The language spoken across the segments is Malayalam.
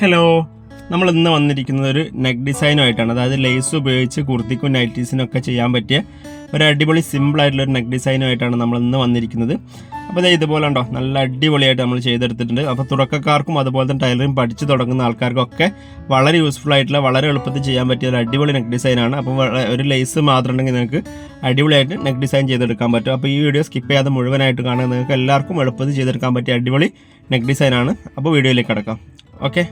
ഹലോ നമ്മൾ ഇന്ന് വന്നിരിക്കുന്നത് ഒരു നെക്ക് ഡിസൈനുമായിട്ടാണ് അതായത് ലേസ് ഉപയോഗിച്ച് കുർത്തിക്കും നൈറ്റീസിനൊക്കെ ചെയ്യാൻ പറ്റിയ ഒരു അടിപൊളി സിമ്പിൾ ആയിട്ടുള്ള ഒരു നെക്ക് ഡിസൈനുമായിട്ടാണ് നമ്മൾ ഇന്ന് വന്നിരിക്കുന്നത്. അപ്പോൾ ഇതേ ഇതുപോലെ ഉണ്ടോ? നല്ല അടിപൊളിയായിട്ട് നമ്മൾ ചെയ്തെടുത്തിട്ടുണ്ട്. അപ്പോൾ തുടക്കക്കാർക്കും അതുപോലെ തന്നെ ടൈലറിംഗ് പഠിച്ചു തുടങ്ങുന്ന ആൾക്കാർക്കൊക്കെ വളരെ യൂസ്ഫുൾ ആയിട്ടുള്ള വളരെ എളുപ്പത്തിൽ ചെയ്യാൻ പറ്റിയ ഒരു അടിപൊളി നെക്ക് ഡിസൈനാണ് അപ്പോൾ ഒരു ലേസ് മാത്രം ഉണ്ടെങ്കിൽ നിങ്ങൾക്ക് അടിപൊളിയായിട്ട് നെക്ക് ഡിസൈൻ ചെയ്തെടുക്കാൻ പറ്റും. അപ്പോൾ ഈ വീഡിയോ സ്കിപ്പ് ചെയ്യാതെ മുഴുവനായിട്ട് കാണാൻ നിങ്ങൾക്ക് എല്ലാവർക്കും എളുപ്പത്തിൽ ചെയ്തെടുക്കാൻ പറ്റിയ അടിപൊളി നെക്ക് ഡിസൈനാണ് അപ്പോൾ വീഡിയോയിലേക്ക് കിടക്കാം. ഓക്കെ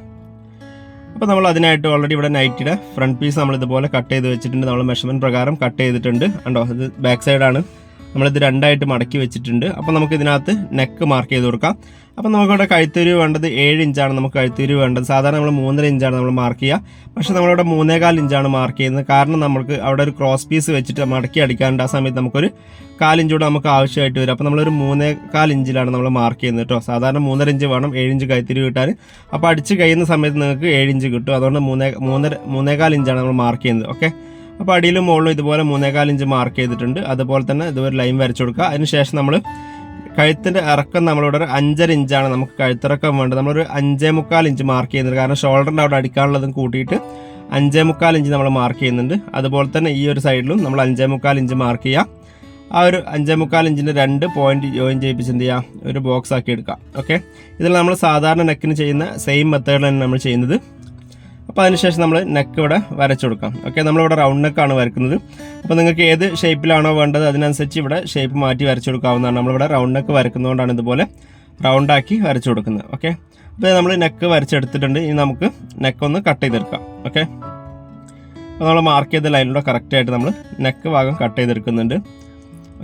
അപ്പോൾ നമ്മൾ അതിനായിട്ട് ഓൾറെഡി ഇവിടെ നൈറ്റിയുടെ ഫ്രണ്ട് പീസ് നമ്മൾ ഇതുപോലെ കട്ട് ചെയ്ത് വെച്ചിട്ടുണ്ട്. നമ്മൾ മെഷർമെന്റ് പ്രകാരം കട്ട് ചെയ്തിട്ടുണ്ട്. കണ്ടോ ഇത് ബാക്ക് സൈഡാണ് നമ്മളിത് രണ്ടായിട്ട് മടക്കി വെച്ചിട്ടുണ്ട്. അപ്പോൾ നമുക്ക് ഇതിനകത്ത് നെക്ക് മാർക്ക് ചെയ്ത് കൊടുക്കാം. അപ്പോൾ നമുക്കിവിടെ കഴുത്തൂര് വേണ്ടത് ഏഴ് ഇഞ്ചാണ് നമുക്ക് കഴുത്തൂര് വേണ്ടത്. സാധാരണ നമ്മൾ മൂന്നര ഇഞ്ചാണ് നമ്മൾ മാർക്ക് ചെയ്യുക. പക്ഷേ നമ്മളിവിടെ മൂന്നേകാൽ ഇഞ്ചാണ് മാർക്ക് ചെയ്യുന്നത്. കാരണം നമുക്ക് അവിടെ ഒരു ക്രോസ് പീസ് വെച്ചിട്ട് മടക്കി അടിക്കാണ്ട് ആ സമയത്ത് നമുക്കൊരു കാലിഞ്ചൂടെ നമുക്ക് ആവശ്യമായിട്ട് വരും. അപ്പോൾ നമ്മളൊരു മൂന്നേകാൽ ഇഞ്ചിലാണ് നമ്മൾ മാർക്ക് ചെയ്യുന്നത് കേട്ടോ. സാധാരണ മൂന്നര ഇഞ്ച് വേണം ഏഴ് ഇഞ്ച് കൈത്തിരി കിട്ടാൻ. അപ്പോൾ അടിച്ച് കഴിയുന്ന സമയത്ത് നിങ്ങൾക്ക് ഏഴ് ഇഞ്ച് കിട്ടും. അതുകൊണ്ട് മൂന്നേ മൂന്നര മൂന്നേകാൽ ഇഞ്ചാണ് നമ്മൾ മാർക്ക് ചെയ്യുന്നത്. ഓക്കെ അപ്പോൾ അടിയിലും മുകളിലും ഇതുപോലെ മൂന്നേകാൽ ഇഞ്ച് മാർക്ക് ചെയ്തിട്ടുണ്ട്. അതുപോലെ തന്നെ ഇതുപോലെ ലൈൻ വരച്ചു കൊടുക്കുക. അതിനുശേഷം നമ്മൾ കഴുത്തിന്റെ ഇറക്കം നമ്മളിവിടെ ഒരു അഞ്ചര ഇഞ്ചാണ് നമുക്ക് കഴുത്തിറക്കം വേണ്ടത്. നമ്മളൊരു അഞ്ചേ മുക്കാൽ ഇഞ്ച് മാർക്ക് ചെയ്യുന്നുണ്ട്. കാരണം ഷോൾഡറിന്റെ അവിടെ അടിക്കാനുള്ളതും കൂട്ടിയിട്ട് അഞ്ചേ മുക്കാൽ ഇഞ്ച് നമ്മൾ മാർക്ക് ചെയ്യുന്നുണ്ട്. അതുപോലെ തന്നെ ഈ ഒരു സൈഡിലും നമ്മൾ അഞ്ചേ മുക്കാൽ ഇഞ്ച് മാർക്ക് ചെയ്യുക. ആ ഒരു അഞ്ചേ മുക്കാൽ ഇഞ്ചിന്റെ രണ്ട് പോയിന്റ് ജോയിൻ ചെയ്യിപ്പിച്ച് എന്ത് ചെയ്യുക? ഒരു ബോക്സ് ആക്കി എടുക്കാം ഓക്കെ ഇതിൽ നമ്മൾ സാധാരണ നെക്കിന് ചെയ്യുന്ന സെയിം മെത്തേഡിലാണ് നമ്മൾ ചെയ്യുന്നത്. അപ്പോൾ അതിനുശേഷം നമ്മൾ നെക്ക് ഇവിടെ വരച്ചു കൊടുക്കാം. ഓക്കെ നമ്മളിവിടെ റൗണ്ട് നെക്കാണ് വരക്കുന്നത്. അപ്പോൾ നിങ്ങൾക്ക് ഏത് ഷേപ്പിലാണോ വേണ്ടത് അതിനനുസരിച്ച് ഇവിടെ ഷേപ്പ് മാറ്റി വരച്ചു കൊടുക്കാവുന്നതാണ്. നമ്മളിവിടെ റൗണ്ട് നെക്ക് വരക്കുന്നതുകൊണ്ടാണ് ഇതുപോലെ റൗണ്ടാക്കി വരച്ചു കൊടുക്കുന്നത്. ഓക്കെ അപ്പോൾ നമ്മൾ നെക്ക് വരച്ചെടുത്തിട്ടുണ്ട്. ഇനി നമുക്ക് നെക്ക് ഒന്ന് കട്ട് ചെയ്തെടുക്കാം. ഓക്കെ അപ്പോൾ നമ്മൾ മാർക്ക് ചെയ്ത ലൈനിലൂടെ കറക്റ്റായിട്ട് നമ്മൾ നെക്ക് ഭാഗം കട്ട് ചെയ്തെടുക്കുന്നുണ്ട്.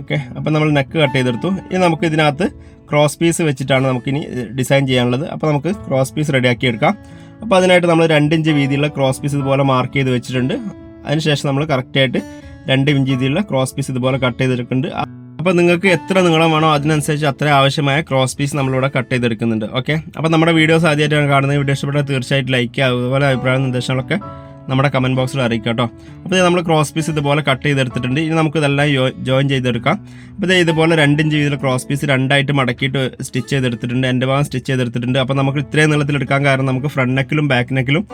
ഓക്കെ അപ്പോൾ നമ്മൾ നെക്ക് കട്ട് ചെയ്തെടുത്തു. ഇനി നമുക്ക് ഇതിനകത്ത് ക്രോസ് പീസ് വെച്ചിട്ടാണ് നമുക്കിനി ഡിസൈൻ ചെയ്യാനുള്ളത്. അപ്പോൾ നമുക്ക് ക്രോസ് പീസ് റെഡിയാക്കി എടുക്കാം. അപ്പോൾ അതിനായിട്ട് നമ്മൾ രണ്ട് ഇഞ്ച് വീതിയുള്ള ക്രോസ് പീസ് ഇതുപോലെ മാർക്ക് ചെയ്ത് വെച്ചിട്ടുണ്ട്. അതിനുശേഷം നമ്മൾ കറക്റ്റായിട്ട് രണ്ട് ഇഞ്ച് വീതിയുള്ള ക്രോസ് പീസ് ഇതുപോലെ കട്ട് ചെയ്തെടുക്കുന്നുണ്ട്. അപ്പോൾ നിങ്ങൾക്ക് എത്ര നീളം വേണോ അതിനനുസരിച്ച് അത്ര ആവശ്യമായ ക്രോസ് പീസ് നമ്മളിവിടെ കട്ട് ചെയ്തെടുക്കുന്നുണ്ട്. ഓക്കെ അപ്പോൾ നമ്മുടെ വീഡിയോസ് ആദ്യമായിട്ടാണ് കാണുന്നത്. വീഡിയോ ഇഷ്ടപ്പെട്ടാൽ തീർച്ചയായിട്ടും ലൈക്ക് അതുപോലെ അഭിപ്രായ നിർദ്ദേശങ്ങളൊക്കെ നമ്മുടെ കമന്റ് ബോക്സിൽ അറിയിക്കുക കേട്ടോ അപ്പോൾ നമ്മൾ ക്രോസ് പീസ് ഇതുപോലെ കട്ട് ചെയ്തെടുത്തിട്ടുണ്ട്. ഇനി നമുക്ക് ഇതെല്ലാം ജോയിൻ ചെയ്തെടുക്കാം. അപ്പോൾ ദേ ഇതുപോലെ രണ്ട് ഇഞ്ച് വീതിയിൽ ക്രോസ് പീസ് രണ്ടായിട്ട് മടക്കിയിട്ട് സ്റ്റിച്ച് ചെയ്തെടുത്തിട്ടുണ്ട്. എന്റെ ഭാഗം സ്റ്റിച്ച് ചെയ്തെടുത്തിട്ടുണ്ട്. അപ്പോൾ നമുക്ക് ഇത്രയും നീളത്തിൽ എടുക്കാൻ കാരണം നമുക്ക് ഫ്രണ്ട് നെക്കിലും ബാക്ക് നെക്കിലും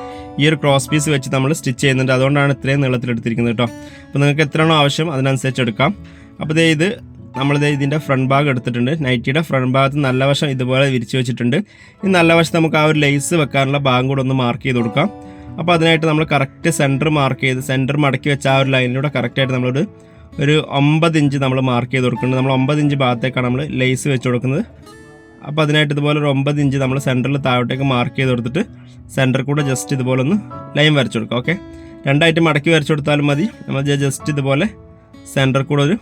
ഈ ഒരു ക്രോസ് പീസ് വെച്ച് നമ്മൾ സ്റ്റിച്ച് ചെയ്യുന്നുണ്ട്. അതുകൊണ്ടാണ് ഇത്രയും നീളത്തിൽ എടുത്തിരിക്കുന്നത് കേട്ടോ. അപ്പോൾ നിങ്ങൾക്ക് എത്രയാണോ ആവശ്യം അതിനനുസരിച്ച് എടുക്കാം. അപ്പോൾ ഇതേ ഇത് നമ്മളിത് ഇതിന്റെ ഫ്രണ്ട് ഭാഗം എടുത്തിട്ടുണ്ട്. നൈറ്റിയുടെ ഫ്രണ്ട് ഭാഗത്ത് നല്ല വശം ഇതുപോലെ വിരിച്ചു വെച്ചിട്ടുണ്ട്. ഈ നല്ല വശത്ത് നമുക്ക് ആ ഒരു ലേസ് വെക്കാനുള്ള ഭാഗം കൂടെ ഒന്ന് മാർക്ക് ചെയ്ത് കൊടുക്കാം. അപ്പോൾ അതിനായിട്ട് നമ്മൾ കറക്റ്റ് സെന്റർ മാർക്ക് ചെയ്ത് സെന്റർ മടക്കി വെച്ച ആ ഒരു ലൈനിലൂടെ കറക്റ്റായിട്ട് നമ്മളൊരു ഒരു ഒമ്പത് ഇഞ്ച് നമ്മൾ മാർക്ക് ചെയ്ത് കൊടുക്കുന്നുണ്ട്. നമ്മൾ ഒമ്പത് ഇഞ്ച് ഭാഗത്തേക്കാണ് നമ്മൾ ലേസ് വെച്ച് കൊടുക്കുന്നത്. അപ്പോൾ അതിനായിട്ട് ഇതുപോലെ ഒരു ഒമ്പത് ഇഞ്ച് നമ്മൾ സെന്ററിൽ താഴോട്ടേക്ക് മാർക്ക് ചെയ്ത് കൊടുത്തിട്ട് സെന്റർ കൂടെ ജസ്റ്റ് ഇതുപോലെ ഒന്ന് ലൈൻ വരച്ചു കൊടുക്കുക ഓക്കെ രണ്ടായിട്ട് മടക്കി വരച്ചു കൊടുത്താലും മതി. നമ്മൾ ജസ്റ്റ് ഇതുപോലെ സെന്റർ കൂടെ ഒരു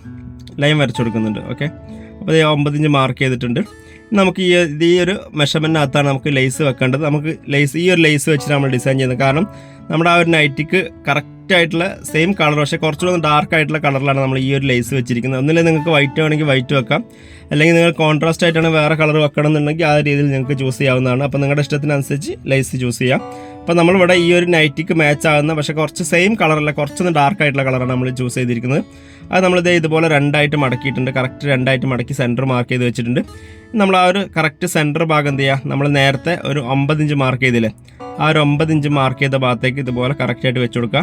ലൈൻ വരച്ചു കൊടുക്കുന്നുണ്ട് ഓക്കെ അപ്പോൾ ഒമ്പത് ഇഞ്ച് മാർക്ക് ചെയ്തിട്ടുണ്ട്. നമുക്ക് ഈ ഈ ഒരു മെഷർമെന്റിനകത്താണ് നമുക്ക് ലേസ് വെക്കേണ്ടത്. നമുക്ക് ലേസ് ഈ ഒരു ലേസ് വെച്ചിട്ട് നമ്മൾ ഡിസൈൻ ചെയ്യുന്നത്. കാരണം നമ്മുടെ ആ ഒരു നൈറ്റിക്ക് കറക്റ്റ് ആയിട്ടുള്ള സെയിം കളർ പക്ഷേ കുറച്ചുകൂടെ ഡാർക്ക് ആയിട്ടുള്ള കളറിലാണ് നമ്മൾ ഈ ഒരു ലേസ് വെച്ചിരിക്കുന്നത്. ഒന്നില്ലേ നിങ്ങൾക്ക് വൈറ്റ് വേണമെങ്കിൽ വൈറ്റ് വെക്കാം. അല്ലെങ്കിൽ നിങ്ങൾ കോൺട്രാസ്റ്റ് ആയിട്ടാണ് വേറെ കളർ വെക്കണം എന്നുണ്ടെങ്കിൽ ആ രീതിയിൽ നിങ്ങൾക്ക് ചൂസ് ചെയ്യാവുന്നതാണ്. അപ്പോൾ നിങ്ങളുടെ ഇഷ്ടത്തിനനുസരിച്ച് ലേസ് ചൂസ് ചെയ്യാം. അപ്പോൾ നമ്മളിവിടെ ഈ ഒരു നൈറ്റിക്ക് മാച്ച് ആകുന്ന പക്ഷേ കുറച്ച് സെയിം കളറല്ല കുറച്ചൊന്ന് ഡാർക്ക് ആയിട്ടുള്ള കളറാണ് നമ്മൾ ചൂസ് ചെയ്തിരിക്കുന്നത്. അത് നമ്മളിത് ഇതുപോലെ രണ്ടായിട്ട് മടക്കിയിട്ടുണ്ട്. കറക്റ്റ് രണ്ടായിട്ട് മടക്കി സെന്റർ മാർക്ക് ചെയ്ത് വെച്ചിട്ടുണ്ട്. നമ്മൾ ആ ഒരു കറക്റ്റ് സെന്റർ ഭാഗം എന്ത് ചെയ്യുക നമ്മൾ നേരത്തെ ഒരു ഒമ്പത് ഇഞ്ച് മാർക്ക് ചെയ്തില്ലേ? ആ ഒരു ഒമ്പത് ഇഞ്ച് മാർക്ക് ചെയ്ത ഭാഗത്തേക്ക് ഇതുപോലെ കറക്റ്റായിട്ട് വെച്ച് കൊടുക്കുക.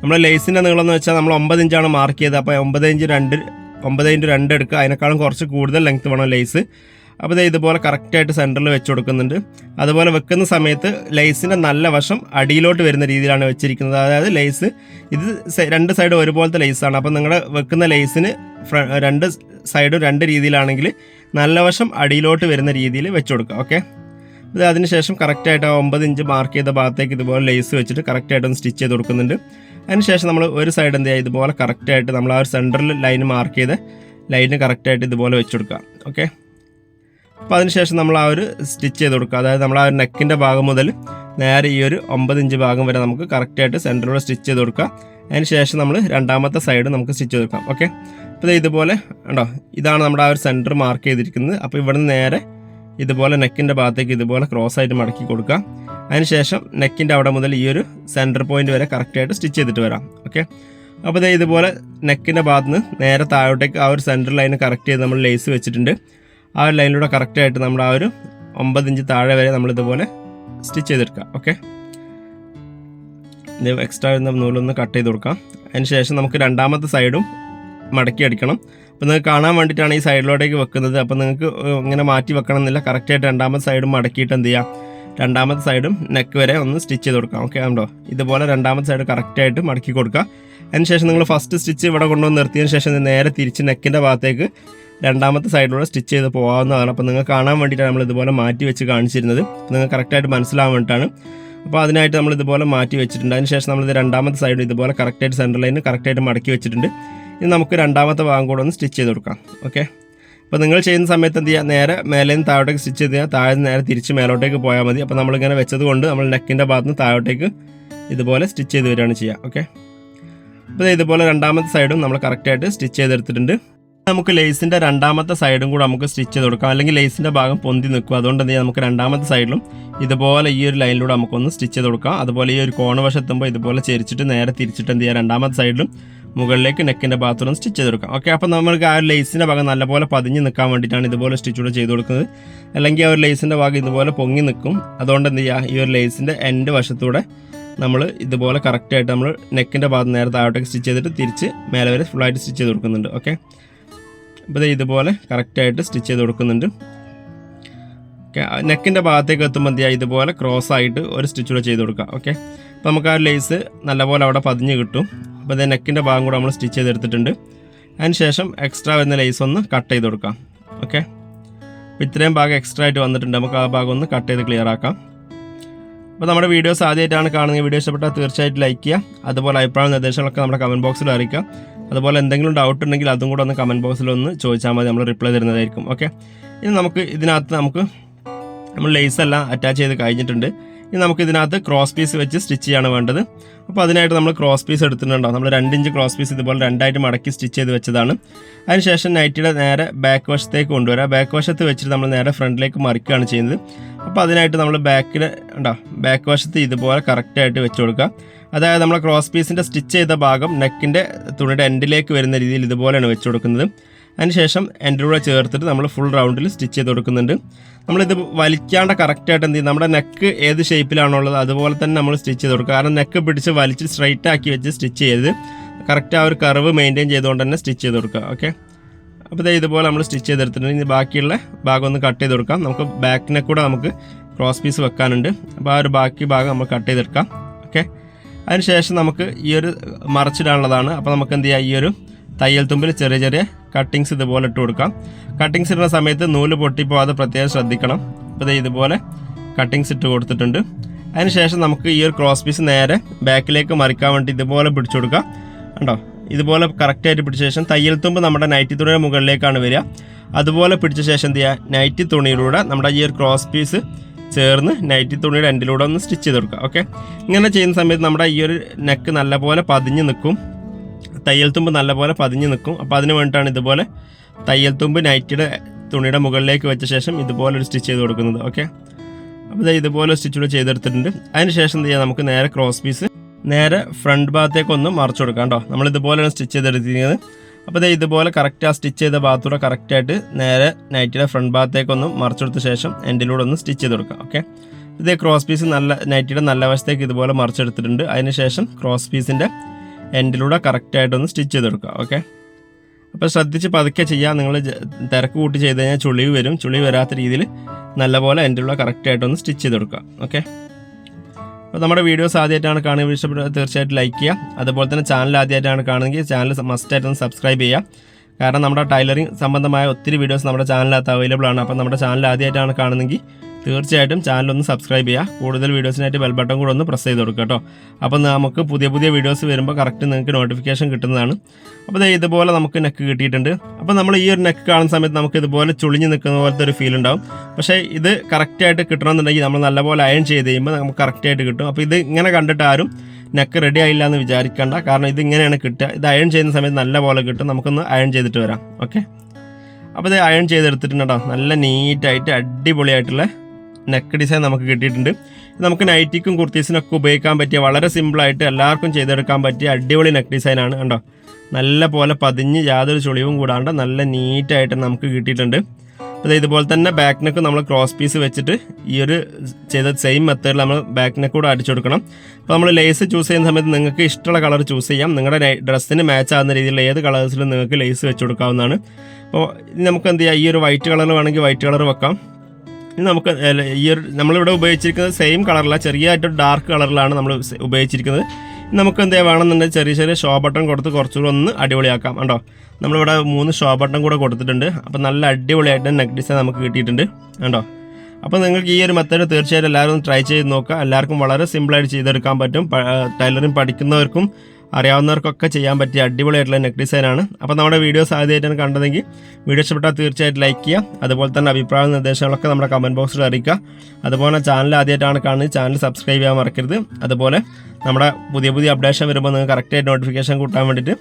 നമ്മൾ ലേസിന്റെ നീളം എന്ന് വെച്ചാൽ നമ്മൾ ഒമ്പത് ഇഞ്ചാണ് മാർക്ക് ചെയ്തത്. അപ്പോൾ ഒമ്പത് ഇഞ്ച് രണ്ട് ഒമ്പത് ഇഞ്ച് രണ്ട് എടുക്കുക. അതിനേക്കാളും കുറച്ച് കൂടുതൽ ലെങ്ത് വേണം ലേസ് അപ്പോൾ ഇത് ഇതുപോലെ കറക്റ്റായിട്ട് സെന്ററിൽ വെച്ച് കൊടുക്കുന്നുണ്ട്. അതുപോലെ വെക്കുന്ന സമയത്ത് ലേസിന്റെ നല്ല വശം അടിയിലോട്ട് വരുന്ന രീതിയിലാണ് വെച്ചിരിക്കുന്നത്. അതായത് ലേസ് ഇത് രണ്ട് സൈഡ് ഒരുപോലത്തെ ലേസാണ് അപ്പോൾ നിങ്ങളുടെ വെക്കുന്ന ലേസിന് രണ്ട് സൈഡും രണ്ട് രീതിയിലാണെങ്കിൽ നല്ല വശം അടിയിലോട്ട് വരുന്ന രീതിയിൽ വെച്ച് കൊടുക്കുക ഓക്കെ? ഇത് അതിനുശേഷം കറക്റ്റായിട്ട് ആ ഒമ്പത് ഇഞ്ച് മാർക്ക് ചെയ്ത ഭാഗത്തേക്ക് ഇതുപോലെ ലേസ് വെച്ചിട്ട് കറക്റ്റായിട്ട് ഒന്ന് സ്റ്റിച്ച് ചെയ്ത് കൊടുക്കുന്നുണ്ട്. അതിനുശേഷം നമ്മൾ ഒരു സൈഡ് എന്ത് ചെയ്യുക? ഇതുപോലെ കറക്റ്റായിട്ട് നമ്മൾ ആ ഒരു സെന്ററിൽ ലൈൻ മാർക്ക് ചെയ്ത് ലൈന് കറക്റ്റായിട്ട് ഇതുപോലെ വെച്ച് കൊടുക്കുക ഓക്കെ? അപ്പോൾ അതിനുശേഷം നമ്മൾ ആ ഒരു സ്റ്റിച്ച് ചെയ്ത് കൊടുക്കുക. അതായത് നമ്മൾ ആ ഒരു നെക്കിന്റെ ഭാഗം മുതൽ നേരെ ഈ ഒരു ഒമ്പത് ഇഞ്ച് ഭാഗം വരെ നമുക്ക് കറക്റ്റായിട്ട് സെന്ററിലൂടെ സ്റ്റിച്ച് ചെയ്ത് കൊടുക്കുക. അതിന് ശേഷം നമ്മൾ രണ്ടാമത്തെ സൈഡ് നമുക്ക് സ്റ്റിച്ച് കൊടുക്കാം ഓക്കെ അപ്പോൾ ഇതുപോലെ ഉണ്ടോ ഇതാണ് നമ്മുടെ ആ ഒരു സെന്റർ മാർക്ക് ചെയ്തിരിക്കുന്നത്. അപ്പോൾ ഇവിടുന്ന് നേരെ ഇതുപോലെ നെക്കിന്റെ ഭാഗത്തേക്ക് ഇതുപോലെ ക്രോസ് ആയിട്ട് മടക്കി കൊടുക്കുക. അതിനുശേഷം നെക്കിന്റെ അവിടെ മുതൽ ഈ ഒരു സെന്റർ പോയിന്റ് വരെ കറക്റ്റായിട്ട് സ്റ്റിച്ച് ചെയ്തിട്ട് വരാം. ഓക്കെ അപ്പോൾ ഇതേ ഇതുപോലെ നെക്കിന്റെ ഭാഗത്ത് നിന്ന് നേരെ താഴോട്ടേക്ക് ആ ഒരു സെന്റർ ലൈൻ കറക്റ്റ് ചെയ്ത് നമ്മൾ ലേസ് വെച്ചിട്ടുണ്ട്. ആ ഒരു ലൈനിലൂടെ കറക്റ്റായിട്ട് നമ്മൾ ആ ഒരു ഒമ്പത് ഇഞ്ച് താഴെ വരെ നമ്മൾ ഇതുപോലെ സ്റ്റിച്ച് ചെയ്തെടുക്കുക. ഓക്കെ എക്സ്ട്രാ വരുന്ന നൂലൊന്ന് കട്ട് ചെയ്ത് കൊടുക്കാം. അതിന് ശേഷം നമുക്ക് രണ്ടാമത്തെ സൈഡും മടക്കി അടിക്കണം. അപ്പോൾ നിങ്ങൾക്ക് കാണാൻ വേണ്ടിയിട്ടാണ് ഈ സൈഡിലോട്ടേക്ക് വെക്കുന്നത്. അപ്പോൾ നിങ്ങൾക്ക് ഇങ്ങനെ മാറ്റി വെക്കണം എന്നില്ല. കറക്റ്റായിട്ട് രണ്ടാമത്തെ സൈഡും മടക്കിയിട്ട് എന്ത് ചെയ്യാം? രണ്ടാമത്തെ സൈഡും നെക്ക് വരെ ഒന്ന് സ്റ്റിച്ച് ചെയ്ത് കൊടുക്കാം. ഓക്കെ ആണ്ടോ ഇതുപോലെ രണ്ടാമത്തെ സൈഡ് കറക്റ്റായിട്ട് മടക്കി കൊടുക്കുക. അതിനുശേഷം നിങ്ങൾ ഫസ്റ്റ് സ്റ്റിച്ച് ഇവിടെ കൊണ്ടുവന്ന് നിർത്തിയതിന് ശേഷം നേരെ തിരിച്ച് നെക്കിന്റെ ഭാഗത്തേക്ക് രണ്ടാമത്തെ സൈഡിലൂടെ സ്റ്റിച്ച് ചെയ്ത് പോകാവുന്നതാണ്. അപ്പോൾ നിങ്ങൾക്ക് കാണാൻ വേണ്ടിയിട്ടാണ് നമ്മൾ ഇതുപോലെ മാറ്റി വെച്ച് കാണിച്ചിരുന്നത്. നിങ്ങൾ കറക്റ്റായിട്ട് മനസ്സിലാവാൻ വേണ്ടിയിട്ടാണ്. അപ്പോൾ അതിനായിട്ട് നമ്മൾ ഇതുപോലെ മാറ്റി വെച്ചിട്ടുണ്ട്. അതിനുശേഷം നമ്മളിത് രണ്ടാമത്തെ സൈഡ് ഇതുപോലെ കറക്റ്റായിട്ട് സെന്റർ ലൈന് കറക്റ്റായിട്ട് മടക്കി വെച്ചിട്ടുണ്ട്. ഇനി നമുക്ക് രണ്ടാമത്തെ ഭാഗം കൂടെ ഒന്ന് സ്റ്റിച്ച് ചെയ്ത് കൊടുക്കാം. ഓക്കെ അപ്പോൾ നിങ്ങൾ ചെയ്യുന്ന സമയത്ത് എന്ത് ചെയ്യുക നേരെ മേലെ നിന്ന് താഴോട്ടേക്ക് സ്റ്റിച്ച് ചെയ്ത് കഴിഞ്ഞാൽ താഴെ നേരെ തിരിച്ച് മേലോട്ടേക്ക് പോയാൽ മതി. അപ്പോൾ നമ്മളിങ്ങനെ വെച്ചത് കൊണ്ട് നമ്മൾ നെക്കിന്റെ ഭാഗത്ത് നിന്ന് താഴോട്ടേക്ക് ഇതുപോലെ സ്റ്റിച്ച് ചെയ്ത് വരികയാണ് ചെയ്യുക. ഓക്കെ അപ്പോൾ ഇതുപോലെ രണ്ടാമത്തെ സൈഡും നമ്മൾ കറക്റ്റായിട്ട് സ്റ്റിച്ച് ചെയ്തെടുത്തിട്ടുണ്ട്. നമുക്ക് ലേസിന്റെ രണ്ടാമത്തെ സൈഡും കൂടെ നമുക്ക് സ്റ്റിച്ച് ചെയ്ത് കൊടുക്കാം. അല്ലെങ്കിൽ ലേസിന്റെ ഭാഗം പൊന്തി നിൽക്കും. അതുകൊണ്ട് എന്ത് നമുക്ക് രണ്ടാമത്തെ സൈഡിലും ഇതുപോലെ ഈ ഒരു ലൈനിലൂടെ നമുക്കൊന്ന് സ്റ്റിച്ച് ചെയ്ത് കൊടുക്കാം. അതുപോലെ ഈ ഒരു കോണ് വശത്തുമ്പോൾ ഇതുപോലെ ചെരിച്ചിട്ട് നേരെ തിരിച്ചിട്ട് എന്ത് ചെയ്യുക രണ്ടാമത്തെ സൈഡിലും മുകളിലേക്ക് നെക്കിന്റെ ഭാഗത്തോളം സ്റ്റിച്ച് ചെയ്ത് കൊടുക്കാം. ഓക്കെ അപ്പോൾ നമുക്ക് ആ ഒരു ലേസിന്റെ ഭാഗം നല്ലപോലെ പതിഞ്ഞ് നിൽക്കാൻ വേണ്ടിയിട്ടാണ് ഇതുപോലെ സ്റ്റിച്ച് കൂടെ ചെയ്ത് കൊടുക്കുന്നത്. അല്ലെങ്കിൽ ആ ഒരു ലേസിന്റെ ഭാഗം ഇതുപോലെ പൊങ്ങി നിൽക്കും. അതുകൊണ്ട് എന്ത് ചെയ്യുക ഈ ഒരു ലേസിന്റെ എൻഡ് വശത്തൂടെ നമ്മൾ ഇതുപോലെ കറക്റ്റായിട്ട് നമ്മൾ നെക്കിന്റെ ഭാഗം നേരെ താഴോട്ടേക്ക് സ്റ്റിച്ച് ചെയ്തിട്ട് തിരിച്ച് മേലെ വരെ ഫുള്ളായിട്ട് സ്റ്റിച്ച് ചെയ്ത് കൊടുക്കുന്നുണ്ട്. ഓക്കെ അപ്പോൾ ഇതുപോലെ കറക്റ്റായിട്ട് സ്റ്റിച്ച് ചെയ്ത് കൊടുക്കുന്നുണ്ട്. നെക്കിന്റെ ഭാഗത്തേക്ക് എത്തുമ്പോൾ എന്ത് ചെയ്യുക ഇതുപോലെ ക്രോസ് ആയിട്ട് ഒരു സ്റ്റിച്ച് കൂടെ ചെയ്ത് കൊടുക്കുക ഓക്കെ അപ്പോൾ നമുക്ക് ആ ലേസ് നല്ലപോലെ അവിടെ പതിഞ്ഞ് കിട്ടും. അപ്പോൾ ഇത് നെക്കിന്റെ ഭാഗം കൂടെ നമ്മൾ സ്റ്റിച്ച് ചെയ്തെടുത്തിട്ടുണ്ട്. അതിന് ശേഷം എക്സ്ട്രാ വരുന്ന ലേസ് ഒന്ന് കട്ട് ചെയ്ത് കൊടുക്കാം. ഓക്കെ അപ്പോൾ ഇത്രയും ഭാഗം എക്സ്ട്രാ ആയിട്ട് വന്നിട്ടുണ്ട്. നമുക്ക് ആ ഭാഗം ഒന്ന് കട്ട് ചെയ്ത് ക്ലിയർ ആക്കാം. അപ്പോൾ നമ്മുടെ വീഡിയോസ് ആദ്യമായിട്ടാണ് കാണുന്നത്. വീഡിയോ ഇഷ്ടപ്പെട്ടാൽ തീർച്ചയായിട്ടും ലൈക്ക് ചെയ്യുക. അതുപോലെ അഭിപ്രായ നിർദ്ദേശങ്ങളൊക്കെ നമ്മുടെ കമന്റ് ബോക്സിൽ അറിയിക്കുക. അതുപോലെ എന്തെങ്കിലും ഡൗട്ട് ഉണ്ടെങ്കിൽ അതും കൂടെ ഒന്ന് കമന്റ് ബോക്സിൽ ഒന്ന് ചോദിച്ചാൽ മതി നമ്മൾ റിപ്ലൈ തരുന്നതായിരിക്കും ഓക്കെ ഇനി നമുക്ക് ഇതിനകത്ത് നമുക്ക് നമ്മൾ ലേസ് എല്ലാം അറ്റാച്ച് ചെയ്ത് കഴിഞ്ഞിട്ടുണ്ട്. ഇനി നമുക്ക് ഇതിനകത്ത് ക്രോസ് പീസ് വെച്ച് സ്റ്റിച്ച് ചെയ്യാണ് വേണ്ടത്. അപ്പോൾ അതിനായിട്ട് നമ്മൾ ക്രോസ് പീസ് എടുത്തിട്ടുണ്ടോ നമ്മൾ രണ്ട് ഇഞ്ച് ക്രോസ് പീസ് ഇതുപോലെ രണ്ടായിട്ട് മടക്കി സ്റ്റിച്ച് ചെയ്ത് വെച്ചതാണ്. അതിനുശേഷം നൈറ്റിയുടെ നേരെ ബാക്ക് വശത്തേക്ക് കൊണ്ടുവരാം. ബാക്ക് വശത്ത് വെച്ചിട്ട് നമ്മൾ നേരെ ഫ്രണ്ടിലേക്ക് മറിക്കുകയാണ് ചെയ്യുന്നത്. അപ്പോൾ അതിനായിട്ട് നമ്മൾ ബാക്കിൽ ഉണ്ടോ ബാക്ക് വശത്ത് ഇതുപോലെ കറക്റ്റായിട്ട് വെച്ച് കൊടുക്കുക. അതായത് നമ്മൾ ക്രോസ് പീസിന്റെ സ്റ്റിച്ച് ചെയ്ത ഭാഗം നെക്കിന്റെ തുണിയുടെ എൻഡിലേക്ക് വരുന്ന രീതിയിൽ ഇതുപോലെയാണ് വെച്ച് കൊടുക്കുന്നത്. അതിനുശേഷം എൻഡിലൂടെ ചേർത്തിട്ട് നമ്മൾ ഫുൾ റൗണ്ടിൽ സ്റ്റിച്ച് ചെയ്ത് കൊടുക്കുന്നുണ്ട്. നമ്മളിത് വലിക്കാണ്ട് കറക്റ്റായിട്ട് എന്ത് ചെയ്യും? നമ്മുടെ നെക്ക് ഏത് ഷേപ്പിലാണുള്ളത് അതുപോലെ തന്നെ നമ്മൾ സ്റ്റിച്ച് ചെയ്ത് കൊടുക്കുക കാരണം നെക്ക് പിടിച്ച് വലിച്ച് സ്ട്രൈറ്റ് ആക്കി വെച്ച് സ്റ്റിച്ച് ചെയ്ത് കറക്റ്റ് ആ ഒരു കർവ് മെയിന്റെയിൻ ചെയ്തുകൊണ്ട് തന്നെ സ്റ്റിച്ച് ചെയ്ത് കൊടുക്കുക. ഓക്കെ അപ്പോൾ ഇതേ ഇതുപോലെ നമ്മൾ സ്റ്റിച്ച് ചെയ്തെടുത്തിട്ടുണ്ട്. ഇനി ബാക്കിയുള്ള ഭാഗം ഒന്ന് കട്ട് ചെയ്ത് കൊടുക്കാം. നമുക്ക് ബാക്കിനെ കൂടെ നമുക്ക് ക്രോസ് പീസ് വെക്കാനുണ്ട്. അപ്പോൾ ആ ഒരു ബാക്കി ഭാഗം നമ്മൾ കട്ട് ചെയ്തെടുക്കാം. ഓക്കെ അതിനുശേഷം നമുക്ക് ഈ ഒരു മറച്ചിടാനുള്ളതാണ്. അപ്പോൾ നമുക്ക് എന്ത് ചെയ്യാം? ഈ ഒരു തയ്യൽ തുമ്പിൽ ചെറിയ ചെറിയ കട്ടിങ്സ് ഇതുപോലെ ഇട്ട് കൊടുക്കാം. കട്ടിങ്സ് ഇടുന്ന സമയത്ത് നൂൽ പൊട്ടിപ്പോവാതെ പ്രത്യേകം ശ്രദ്ധിക്കണം. അപ്പോൾ ഇതുപോലെ കട്ടിങ്സ് ഇട്ട് കൊടുത്തിട്ടുണ്ട്. അതിനുശേഷം നമുക്ക് ഈ ഒരു ക്രോസ് പീസ് നേരെ ബാക്കിലേക്ക് മറിക്കാൻ വേണ്ടി ഇതുപോലെ പിടിച്ചു കൊടുക്കാം. കണ്ടോ? ഇതുപോലെ കറക്റ്റായിട്ട് പിടിച്ച ശേഷം തയ്യൽ തുമ്പ് നമ്മുടെ നൈറ്റി തുണിയുടെ മുകളിലേക്കാണ് വരിക. അതുപോലെ പിടിച്ച ശേഷം എന്ത് ചെയ്യുക? നൈറ്റി തുണിയിലൂടെ നമ്മുടെ ഈ ഒരു ക്രോസ് പീസ് ചേർന്ന് നൈറ്റി തുണിയുടെ എൻഡിലൂടെ ഒന്ന് സ്റ്റിച്ച് ചെയ്ത് കൊടുക്കുക ഓക്കെ ഇങ്ങനെ ചെയ്യുന്ന സമയത്ത് നമ്മുടെ ഈ ഒരു നെക്ക് നല്ലപോലെ പതിഞ്ഞ് നിൽക്കും. തയ്യൽ തുമ്പ് നല്ലപോലെ പതിഞ്ഞ് നിൽക്കും. അപ്പോൾ അതിന് വേണ്ടിയിട്ടാണ് ഇതുപോലെ തയ്യൽ തുമ്പ് നൈറ്റിയുടെ തുണിയുടെ മുകളിലേക്ക് വെച്ച ശേഷം ഇതുപോലെ ഒരു സ്റ്റിച്ച് ചെയ്ത് കൊടുക്കുന്നത് ഓക്കെ അപ്പോൾ ഇതുപോലെ സ്റ്റിച്ച് കൂടെ ചെയ്തെടുത്തിട്ടുണ്ട്. അതിന് ശേഷം എന്ത് ചെയ്യാം? നമുക്ക് നേരെ ക്രോസ് പീസ് നേരെ ഫ്രണ്ട് ഭാഗത്തേക്കൊന്ന് മറിച്ച് കൊടുക്കാം കേട്ടോ. നമ്മൾ ഇതുപോലെയാണ് സ്റ്റിച്ച് ചെയ്തെടുത്തിരിക്കുന്നത്. അപ്പോൾ ദേ ഇതുപോലെ കറക്റ്റ് ആ സ്റ്റിച്ച് ചെയ്ത ഭാഗത്തൂടെ കറക്റ്റായിട്ട് നേരെ നൈറ്റിയുടെ ഫ്രണ്ട് ഭാഗത്തേക്കൊന്ന് മറിച്ചെടുത്ത ശേഷം എൻഡിലൂടെ ഒന്ന് സ്റ്റിച്ച് ചെയ്ത് കൊടുക്കാം ഓക്കെ ഇതേ ക്രോസ് പീസ് നല്ല നൈറ്റിയുടെ നല്ല വശത്തേക്ക് ഇതുപോലെ മറിച്ചെടുത്തിട്ടുണ്ട്. അതിന് ശേഷം ക്രോസ് പീസിന്റെ എൻഡിലൂടെ കറക്റ്റായിട്ടൊന്ന് സ്റ്റിച്ച് ചെയ്ത് കൊടുക്കുക ഓക്കെ അപ്പോൾ ശ്രദ്ധിച്ച് പതുക്കെ ചെയ്യുക നിങ്ങൾ തിരക്ക് കൂട്ടി ചെയ്ത് കഴിഞ്ഞാൽ ചുളിവ് വരും. ചുളിവ് വരാത്ത രീതിയിൽ നല്ലപോലെ എൻഡിലൂടെ കറക്റ്റായിട്ടൊന്ന് സ്റ്റിച്ച് ചെയ്ത് കൊടുക്കുക ഓക്കെ അപ്പോൾ നമ്മുടെ വീഡിയോസ് ആദ്യമായിട്ടാണ് കാണുക ഇഷ്ടപ്പെട്ടത് തീർച്ചയായിട്ടും ലൈക്ക് ചെയ്യുക. അതുപോലെ തന്നെ ചാനൽ ആദ്യമായിട്ടാണ് കാണുമെങ്കിൽ ചാനൽ മസ്റ്റായിട്ടൊന്ന് സബ്സ്ക്രൈബ് ചെയ്യുക. കാരണം നമ്മുടെ ടൈലറിംഗ് സംബന്ധമായ ഒത്തിരി വീഡിയോസ് നമ്മുടെ ചാനലിനകത്ത് അവൈലബിൾ ആണ്. അപ്പോൾ നമ്മുടെ ചാനൽ ആദ്യമായിട്ടാണ് കാണുന്നെങ്കിൽ തീർച്ചയായിട്ടും ചാനൽ ഒന്ന് സബ്സ്ക്രൈബ് ചെയ്യുക കൂടുതൽ വീഡിയോസിനായിട്ട് ബെൽ ബട്ടൺ കൂടെ ഒന്ന് പ്രസ് ചെയ്ത് കൊടുക്കുക കേട്ടോ. അപ്പോൾ നമുക്ക് പുതിയ പുതിയ വീഡിയോസ് വരുമ്പോൾ കറക്റ്റ് നിങ്ങൾക്ക് നോട്ടിഫിക്കേഷൻ കിട്ടുന്നതാണ്. അപ്പോൾ ഇതുപോലെ നമുക്ക് നെക്ക് കിട്ടിയിട്ടുണ്ട്. അപ്പോൾ നമ്മൾ ഈ ഒരു നെക്ക് കാണുന്ന സമയത്ത് നമുക്ക് ഇതുപോലെ ചുളിഞ്ഞ് നിൽക്കുന്ന പോലത്തെ ഒരു ഫീൽ ഉണ്ടാവും. പക്ഷേ ഇത് കറക്റ്റായിട്ട് കിട്ടണമെന്നുണ്ടെങ്കിൽ നമ്മൾ നല്ലപോലെ അയൺ ചെയ്ത് കഴിയുമ്പോൾ നമുക്ക് കറക്റ്റായിട്ട് കിട്ടും. അപ്പോൾ ഇത് ഇങ്ങനെ കണ്ടിട്ട് ആരും നെക്ക് റെഡി ആയില്ല എന്ന് വിചാരിക്കേണ്ട. കാരണം ഇത് ഇങ്ങനെയാണ് കിട്ടുക. ഇത് അയൺ ചെയ്യുന്ന സമയത്ത് നല്ലപോലെ കിട്ടും. നമുക്കൊന്ന് അയൺ ചെയ്തിട്ട് വരാം. ഓക്കെ അപ്പോൾ ഇത് അയൺ ചെയ്തെടുത്തിട്ടുണ്ട് നല്ല നീറ്റായിട്ട് അടിപൊളിയായിട്ടുള്ള നെക്ക് ഡിസൈൻ നമുക്ക് കിട്ടിയിട്ടുണ്ട്. നമുക്ക് നൈറ്റിക്കും കുർത്തീസിനും ഒക്കെ ഉപയോഗിക്കാൻ പറ്റിയ വളരെ സിമ്പിളായിട്ട് എല്ലാവർക്കും ചെയ്തെടുക്കാൻ പറ്റിയ അടിപൊളി നെക്ക് ഡിസൈനാണ് കണ്ടോ? നല്ല പോലെ പതിഞ്ഞ് യാതൊരു ചുളിവും കൂടാണ്ട് നല്ല നീറ്റായിട്ട് നമുക്ക് കിട്ടിയിട്ടുണ്ട്. അത് ഇതുപോലെ തന്നെ ബാക്ക് നെക്ക് നമ്മൾ ക്രോസ് പീസ് വെച്ചിട്ട് ഈ ഒരു ചെയ്ത സെയിം മെത്തേഡിൽ നമ്മൾ ബാക്ക് നെക്ക് കൂടെ അടിച്ചു കൊടുക്കണം. അപ്പോൾ നമ്മൾ ലേസ് ചൂസ് ചെയ്യുന്ന സമയത്ത് നിങ്ങൾക്ക് ഇഷ്ടമുള്ള കളർ ചൂസ് ചെയ്യാം. നിങ്ങളുടെ ഡ്രസ്സിന് മാച്ച് ആകുന്ന രീതിയിൽ ഏത് കളേഴ്സിലും നിങ്ങൾക്ക് ലേസ് വെച്ച് കൊടുക്കാവുന്നതാണ്. അപ്പോൾ നമുക്ക് എന്ത് ചെയ്യാം? ഈ ഒരു വൈറ്റ് കളർ വേണമെങ്കിൽ വൈറ്റ് കളർ വെക്കാം. ഇനി നമുക്ക് ഈ ഒരു നമ്മളിവിടെ ഉപയോഗിച്ചിരിക്കുന്നത് സെയിം കളറല്ല ചെറിയതായിട്ട് ഡാർക്ക് കളറിലാണ് നമ്മൾ ഉപയോഗിച്ചിരിക്കുന്നത്. നമുക്ക് എന്തേ വേണമെന്നുണ്ടെങ്കിൽ ചെറിയ ചെറിയ ഷോ ബട്ടൺ കൊടുത്ത് കുറച്ചുകൂടെ ഒന്ന് അടിപൊളിയാക്കാം കണ്ടോ? നമ്മളിവിടെ മൂന്ന് ഷോ ബട്ടൺ കൂടെ കൊടുത്തിട്ടുണ്ട്. അപ്പോൾ നല്ല അടിപൊളിയായിട്ട് നെക്ക് ഡിസൈൻ നമുക്ക് കിട്ടിയിട്ടുണ്ട് കണ്ടോ? അപ്പോൾ നിങ്ങൾക്ക് ഈ ഒരു മെത്തേഡ് തീർച്ചയായിട്ടും എല്ലാവരും ട്രൈ ചെയ്ത് നോക്കുക. എല്ലാവർക്കും വളരെ സിമ്പിളായിട്ട് ചെയ്തെടുക്കാൻ പറ്റും. ടൈലറിങ് പഠിക്കുന്നവർക്കും അറിയാവുന്നവർക്കൊക്കെ ചെയ്യാൻ പറ്റിയ അടിപൊളിയായിട്ടുള്ള നെക്ക് ഡിസൈനാണ്. അപ്പോൾ നമ്മുടെ വീഡിയോസ് ആദ്യമായിട്ടാണ് കണ്ടതെങ്കിൽ വീഡിയോ ഇഷ്ടപ്പെട്ടാൽ തീർച്ചയായിട്ടും ലൈക്ക് ചെയ്യുക. അതുപോലെ തന്നെ അഭിപ്രായ നിർദ്ദേശങ്ങളൊക്കെ നമ്മുടെ കമന്റ് ബോക്സിൽ അറിയിക്കുക. അതുപോലെ ചാനൽ ആദ്യമായിട്ടാണ് കാണുന്നത് ചാനൽ സബ്സ്ക്രൈബ് ചെയ്യാൻ മറക്കരുത്. അതുപോലെ നമ്മുടെ പുതിയ പുതിയ അപ്ഡേഷൻ വരുമ്പോൾ നിങ്ങൾക്ക് കറക്റ്റായിട്ട് നോട്ടിഫിക്കേഷൻ കൂട്ടാൻ വേണ്ടിയിട്ട്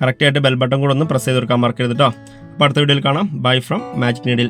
കറക്റ്റായിട്ട് ബെൽ ബട്ടൺ കൂടെ ഒന്ന് പ്രസ് ചെയ്ത് കൊടുക്കാൻ മറക്കരുത് കേട്ടോ അപ്പോൾ അടുത്ത വീഡിയോയിൽ കാണാം. Bye from magic needle